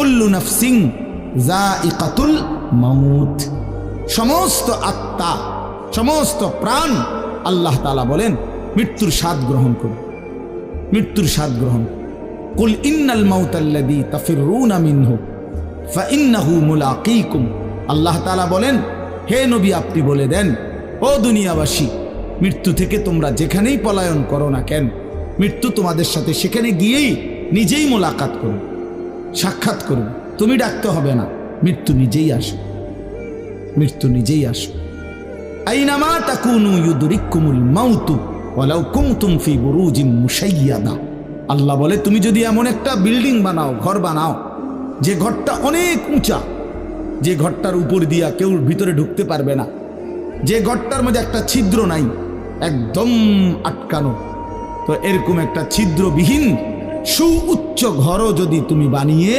কুল্লু নফসিং যা মাউত সমস্ত আত্মা, সমস্ত প্রাণ আল্লাহ তালা বলেন, মৃত্যুর স্বাদ গ্রহণ করুন। মৃত্যুর স্বাদ গ্রহণ কুল ইন্নাল মাউতাল্লাযী তাফিরুনা মিনহু ফাইন্নাহু মুলাকীকুম। আল্লাহ তাআলা বলেন, হে নবী আপনি বলে দেন, ও দুনিয়াবাসী, মৃত্যু থেকে তোমরা যেখানেই পলায়ন করো না কেন, মৃত্যু তোমাদের সাথে সেখানে গিয়েই নিজেই মোলাকাত করুন। সাক্ষাৎ করুন। তুমি ডাকতে হবে না। মৃত্যু নিজেই আসো মৃত্যু নিজেই আসো আইনামা তাকুনু ইউদরিকুমুল মাউতু ওয়ালাউ কুনতুম ফি বুরুজিম মুশাইয়াদা। আল্লাহ বলে, তুমি যদি এমন একটা বিল্ডিং বানাও, ঘর বানাও, যে ঘরটা অনেক উঁচা, যে ঘরটার উপর দিয়া কেউ ভিতরে ঢুকতে পারবে না, যে ঘরটার মধ্যে একটা ছিদ্র নাই, একদম আটকানো, তো এরকম একটা ছিদ্রবিহীন সুউচ্চ ঘরও যদি তুমি বানিয়ে